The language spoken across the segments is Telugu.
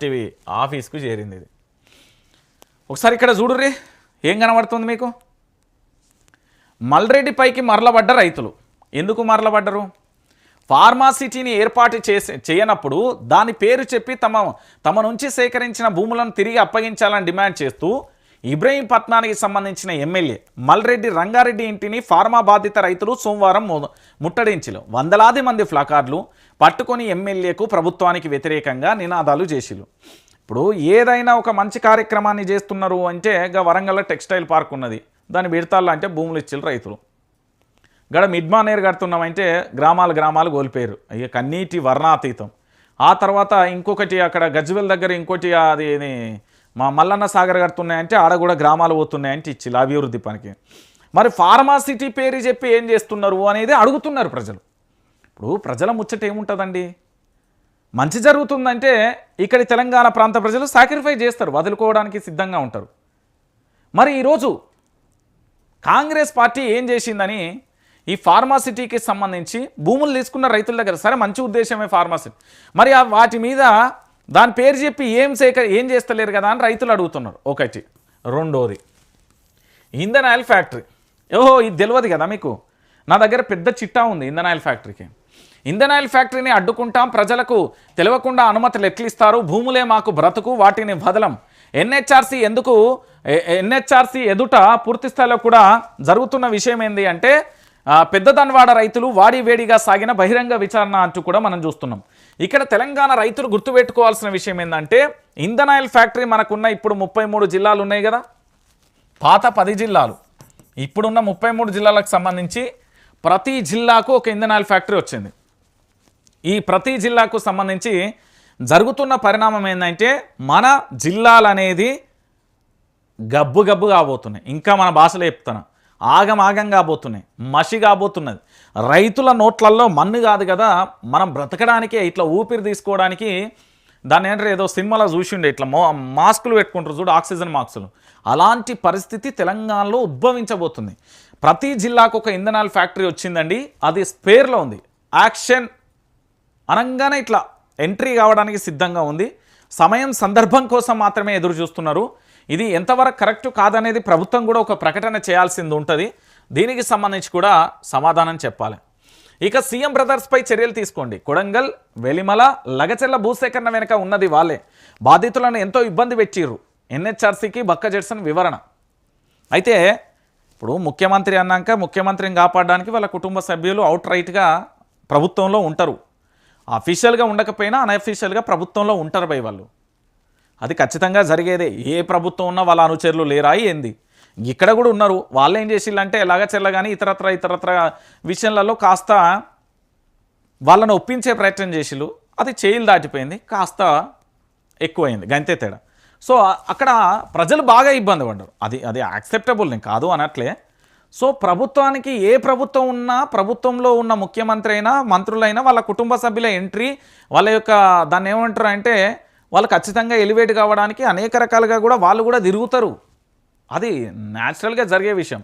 టీవీ ఆఫీస్కు చేరింది ఇది. ఒకసారి ఇక్కడ చూడుర్రి ఏం కనబడుతుంది మీకు? మల్రెడ్డి పైకి మరలబడ్డ రైతులు. ఎందుకు మరలబడ్డరు? ఫార్మాసిటీని ఏర్పాటు చేసే చేయనప్పుడు దాని పేరు చెప్పి తమ తమ నుంచి సేకరించిన భూములను తిరిగి అప్పగించాలని డిమాండ్ చేస్తూ ఇబ్రహీంపట్నానికి సంబంధించిన ఎమ్మెల్యే మల్రెడ్డి రంగారెడ్డి ఇంటిని ఫార్మా బాధిత రైతులు సోమవారం ముట్టడించలు ముట్టడించిలు. వందలాది మంది ఫ్లకార్డులు పట్టుకొని ఎమ్మెల్యేకు ప్రభుత్వానికి వ్యతిరేకంగా నినాదాలు చేసిరు ఇప్పుడు ఏదైనా ఒక మంచి కార్యక్రమాన్ని చేస్తున్నారు అంటే ఇక వరంగల్ టెక్స్టైల్ పార్క్ ఉన్నది. దాన్ని పెడతాళ్ళు అంటే భూములు ఇచ్చిలు రైతులు. గడ మిడ్మానేర్ కడుతున్నామంటే గ్రామాలు గ్రామాలు కోల్పోయారు ఇక కన్నీటి వర్ణాతీతం. ఆ తర్వాత ఇంకొకటి అక్కడ గజ్వెల్ దగ్గర ఇంకోటి అది మా మల్లన్న సాగర్ కడుతున్నాయంటే ఆడ కూడా గ్రామాలు పోతున్నాయంటే ఇచ్చిల్లు అభివృద్ధి పనికి. మరి ఫార్మాసిటీ పేరు చెప్పి ఏం చేస్తున్నారు అనేది అడుగుతున్నారు ప్రజలు. ఇప్పుడు ప్రజల ముచ్చట ఏముంటుందండి? మంచి జరుగుతుందంటే ఇక్కడి తెలంగాణ ప్రాంత ప్రజలు సాక్రిఫై చేస్తారు వదులుకోవడానికి సిద్ధంగా ఉంటారు. మరి ఈరోజు కాంగ్రెస్ పార్టీ ఏం చేసిందని ఈ ఫార్మాసిటీకి సంబంధించి భూములు తీసుకున్న రైతుల దగ్గర సరే మంచి ఉద్దేశమే ఫార్మాసిటీ మరి ఆ వాటి మీద దాని పేరు చెప్పి ఏం సేక ఏం చేస్తలేరు కదా అని రైతులు అడుగుతున్నారు. ఒకటి. రెండోది. ఇంధన్ ఆయిల్ ఫ్యాక్టరీ. ఓహో ఇది తెలియదు కదా మీకు? నా దగ్గర పెద్ద చిట్టా ఉంది ఇంధన్ ఆయిల్ ఫ్యాక్టరీకి. ఇంధన్ ఆయిల్ ఫ్యాక్టరీని అడ్డుకుంటాం ప్రజలకు తెలియకుండా అనుమతులు ఎట్లిస్తారు భూములే మాకు బ్రతుకు వాటిని వదలం. ఎన్హెచ్ఆర్సీ ఎందుకు ఎన్హెచ్ఆర్సీ ఎదుట పూర్తి స్థాయిలో కూడా జరుగుతున్న విషయం ఏంది అంటే పెద్దదన్వాడ రైతులు వాడి వేడిగా సాగిన బహిరంగ విచారణ అంటూ కూడా మనం చూస్తున్నాం. ఇక్కడ తెలంగాణ రైతులు గుర్తుపెట్టుకోవాల్సిన విషయం ఏంటంటే ఇంధన్ ఆయిల్ ఫ్యాక్టరీ మనకున్న ఇప్పుడు ముప్పై మూడు జిల్లాలు ఉన్నాయి కదా. పాత పది జిల్లాలు. ఇప్పుడున్న ముప్పై మూడు జిల్లాలకు సంబంధించి ప్రతి జిల్లాకు ఒక ఇంధన్ ఫ్యాక్టరీ వచ్చింది. ఈ ప్రతి జిల్లాకు సంబంధించి జరుగుతున్న పరిణామం ఏంటంటే మన జిల్లాలు అనేది గబ్బు గబ్బు కాబోతున్నాయి. ఇంకా మన భాషలో చెప్తాను ఆగం కాబోతున్నాయి. మసి కాబోతున్నది. రైతుల నోట్లల్లో మన్ను కాదు కదా మనం బ్రతకడానికే ఇట్లా ఊపిరి తీసుకోవడానికి దాన్ని ఏంటంటే ఏదో సినిమాలో చూసిండే ఇట్లా మో మాస్కులు పెట్టుకుంటారు చూడు ఆక్సిజన్ మాస్కులు. అలాంటి పరిస్థితి తెలంగాణలో ఉద్భవించబోతుంది. ప్రతి జిల్లాకు ఒక ఇంధనాల ఫ్యాక్టరీ వచ్చిందండి. అది స్పేర్లో ఉంది. యాక్షన్ అనగానే ఇట్లా ఎంట్రీ కావడానికి సిద్ధంగా ఉంది. సమయం సందర్భం కోసం మాత్రమే ఎదురు చూస్తున్నారు. ఇది ఎంతవరకు కరెక్ట్ కాదనేది ప్రభుత్వం కూడా ఒక ప్రకటన చేయాల్సింది ఉంటుంది. దీనికి సంబంధించి కూడా సమాధానం చెప్పాలి. ఇక సీఎం బ్రదర్స్పై చర్యలు తీసుకోండి. కొడంగల్ వెలిమల లగచెల్ల భూసేకరణ వెనుక ఉన్నది వాళ్ళే. బాధితులను ఎంతో ఇబ్బంది పెట్టిర్రు. ఎన్హెచ్ఆర్సీకి బక్క జెడ్సన్ వివరణ. అయితే ఇప్పుడు ముఖ్యమంత్రి అన్నాక ముఖ్యమంత్రిని కాపాడడానికి వాళ్ళ కుటుంబ సభ్యులు అవుట్ రైట్గా ప్రభుత్వంలో ఉంటారు. అఫీషియల్గా ఉండకపోయినా అన్అఫీషియల్గా ప్రభుత్వంలో ఉంటారు బై వాళ్ళు. అది ఖచ్చితంగా జరిగేదే. ఏ ప్రభుత్వం ఉన్నా వాళ్ళ అనుచరులు లేరా ఏంది? ఇక్కడ కూడా ఉన్నారు. వాళ్ళు ఏం చేసిళ్ళంటే ఎలాగ చెల్ల కానీ ఇతరత్ర ఇతరత్ర విషయాలలో కాస్త వాళ్ళని ఒప్పించే ప్రయత్నం చేసిళ్ళు. అది చేయిలు దాటిపోయింది. కాస్త ఎక్కువైంది. గంతే తేడా. సో అక్కడ ప్రజలు బాగా ఇబ్బంది పడ్డారు. అది అది యాక్సెప్టబుల్ నేను కాదు అనట్లే. సో ప్రభుత్వానికి ఏ ప్రభుత్వం ఉన్నా ప్రభుత్వంలో ఉన్న ముఖ్యమంత్రి అయినా మంత్రులైనా వాళ్ళ కుటుంబ సభ్యుల ఎంట్రీ వాళ్ళ యొక్క దాన్ని ఏమంటారు అంటే వాళ్ళు ఖచ్చితంగా ఎలివేట్ కావడానికి అనేక రకాలుగా కూడా వాళ్ళు కూడా తిరుగుతారు. అది న్యాచురల్గా జరిగే విషయం.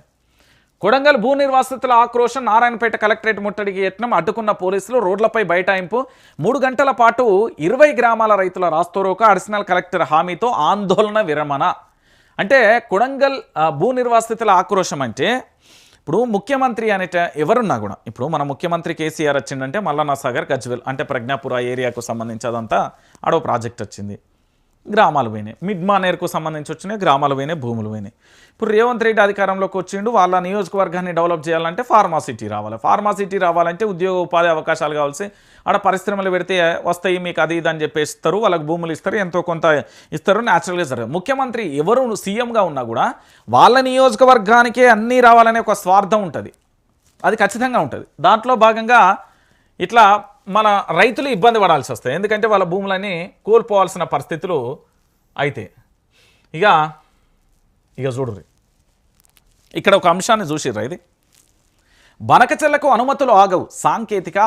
కొడంగల్ భూ నిర్వాసితుల ఆక్రోశం నారాయణపేట కలెక్టరేట్ ముట్టడికి యత్నం అడ్డుకున్న పోలీసులు రోడ్లపై బైఠాయింపు. మూడు గంటల పాటు ఇరవై గ్రామాల రైతుల రాస్తోరోక అడిషనల్ కలెక్టర్ హామీతో ఆందోళన విరమణ. అంటే కొడంగల్ భూ నిర్వాసితుల ఆక్రోశం అంటే ఇప్పుడు ముఖ్యమంత్రి అనేట ఎవరున్నా కూడా ఇప్పుడు మన ముఖ్యమంత్రి కేసీఆర్ వచ్చిందంటే మల్లన్న సాగర్ గజ్వెల్ అంటే ప్రజ్ఞాపుర ఏరియాకు సంబంధించి అదంతా ఆడో ప్రాజెక్ట్ వచ్చింది. గ్రామాలు పోయినాయి. మిడ్ మానేర్కు సంబంధించి వచ్చినాయి గ్రామాలు పోయినాయి భూములు పోయినాయి. ఇప్పుడు రేవంత్ రెడ్డి అధికారంలోకి వచ్చిండు వాళ్ళ నియోజకవర్గాన్ని డెవలప్ చేయాలంటే ఫార్మాసిటీ రావాలి. ఫార్మాసిటీ రావాలంటే ఉద్యోగ ఉపాధి అవకాశాలు కావాల్సి ఆడ పరిశ్రమలు పెడితే వస్తాయి మీకు అది ఇది అని చెప్పేసి ఇస్తారు వాళ్ళకి భూములు ఇస్తారు ఎంతో కొంత ఇస్తారు న్యాచురల్గా జరగదు ముఖ్యమంత్రి ఎవరు సీఎంగా ఉన్నా కూడా వాళ్ళ నియోజకవర్గానికే అన్నీ రావాలనే ఒక స్వార్థం ఉంటుంది. అది ఖచ్చితంగా ఉంటుంది. దాంట్లో భాగంగా ఇట్లా మన రైతులు ఇబ్బంది పడాల్సి వస్తాయి. ఎందుకంటే వాళ్ళ భూములన్నీ కోల్పోవాల్సిన పరిస్థితులు అయితే. ఇక ఇక చూడుర్రి. ఇక్కడ ఒక అంశాన్ని చూసిర్రా ఇది? బనకచెల్లకు అనుమతులు ఆగవు. సాంకేతిక